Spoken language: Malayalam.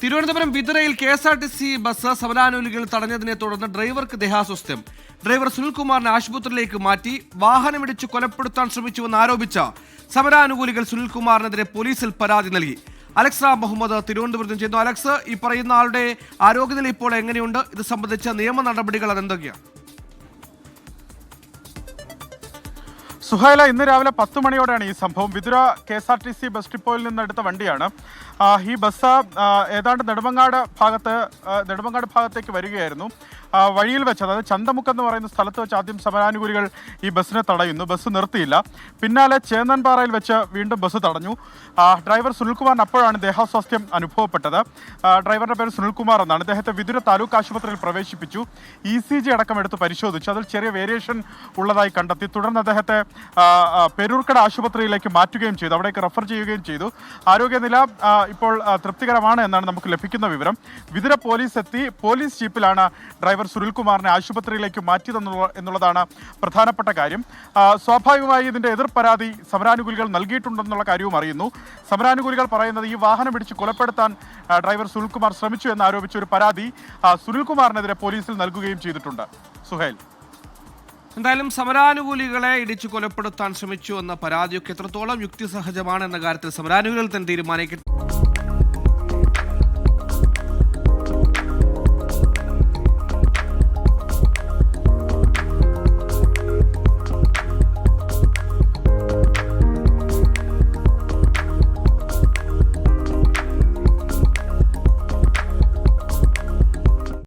Thiruvananthapuram വിതുരയിൽ K S R T C bus സമരാനുകൂലികൾ തടഞ്ഞതിനെ തുടർന്ന് ഡ്രൈവർക്ക് ദേഹാസ്വസ്ഥ്യം. ഡ്രൈവർ സുനിൽകുമാറിനെ ആശുപത്രിയിലേക്ക് മാറ്റി വാഹനമിടിച്ച് കൊലപ്പെടുത്താൻ ശ്രമിച്ചുവെന്ന് ആരോപിച്ച സമരാനുകൂലികൾ സുനിൽകുമാറിനെതിരെ പോലീസിൽ പരാതി നൽകി. അലക്സ മുഹമ്മദ് തിരുവനന്തപുരത്ത് ചെയ്യുന്നു അലക്സ് ഈ പറയുന്ന ആളുടെ ആരോഗ്യനില ഇപ്പോൾ എങ്ങനെയുണ്ട്? ഇത് സംബന്ധിച്ച നിയമ നടപടികൾ അതെന്തൊക്കെയാണ്? സുഹൈല ഇന്ന് രാവിലെ പത്ത് മണിയോടെയാണ് ഈ സംഭവം. Vithura K S R T C bus ഡിപ്പോയിൽ നിന്ന് എടുത്ത വണ്ടിയാണ്. ഈ ബസ് ഏതാണ്ട് നെടുമങ്ങാട് ഭാഗത്ത് നെടുമങ്ങാട് ഭാഗത്തേക്ക് വരികയായിരുന്നു. വഴിയിൽ വെച്ച് അതായത് ചന്തമുക്ക് എന്ന് പറയുന്ന സ്ഥലത്ത് വെച്ച് ആദ്യം സമരാനുകൂലികൾ ഈ ബസ്സിനെ തടയുന്നു. ബസ് നിർത്തിയില്ല. പിന്നാലെ ചേന്നൻപാറയിൽ വെച്ച് വീണ്ടും ബസ് തടഞ്ഞു. ഡ്രൈവർ സുനിൽകുമാറിന് അപ്പോഴാണ് ദേഹാസ്വാസ്ഥ്യം അനുഭവപ്പെട്ടത്. ഡ്രൈവറുടെ പേര് സുനിൽകുമാർ എന്നാണ്. അദ്ദേഹത്തെ വിതുര താലൂക്ക് ആശുപത്രിയിൽ പ്രവേശിപ്പിച്ചു. ഇ സി ജി അടക്കം എടുത്ത് പരിശോധിച്ചു. അതിൽ ചെറിയ വേരിയേഷൻ ഉള്ളതായി കണ്ടെത്തി. തുടർന്ന് അദ്ദേഹത്തെ പെരൂർക്കട ആശുപത്രിയിലേക്ക് മാറ്റുകയും ചെയ്തു. അവിടേക്ക് റെഫർ ചെയ്യുകയും ചെയ്തു. ആരോഗ്യനില ഇപ്പോൾ തൃപ്തികരമാണ് എന്നാണ് നമുക്ക് ലഭിക്കുന്ന വിവരം. വിതുര പോലീസ് എത്തി. പോലീസ് ജീപ്പിലാണ് ഡ്രൈവർ സുനിൽകുമാറിനെ ആശുപത്രിയിലേക്ക് മാറ്റിയതെന്നുള്ള എന്നുള്ളതാണ് പ്രധാനപ്പെട്ട കാര്യം. സ്വാഭാവികമായി ഇതിന്റെ എതിർ പരാതി സമരാനുകൂലികൾ നൽകിയിട്ടുണ്ടെന്നുള്ള കാര്യവും അറിയുന്നു. സമരാനുകൂലികൾ പറയുന്നത് ഈ വാഹനം ഇടിച്ച് കൊലപ്പെടുത്താൻ ഡ്രൈവർ സുനിൽകുമാർ ശ്രമിച്ചു എന്ന് ആരോപിച്ച ഒരു പരാതി സുനിൽകുമാറിനെതിരെ പോലീസിൽ നൽകുകയും ചെയ്തിട്ടുണ്ട്. സുഹേൽ. എന്തായാലും സമരാനുകൂലികളെ ഇടിച്ചു കൊലപ്പെടുത്താൻ ശ്രമിച്ചു എന്ന പരാതിയൊക്കെ എത്രത്തോളം യുക്തിസഹജമാണ് എന്ന കാര്യത്തിൽ സമരാനുകൂലികൾ തന്നെ തീരുമാനിക്കട്ടെ.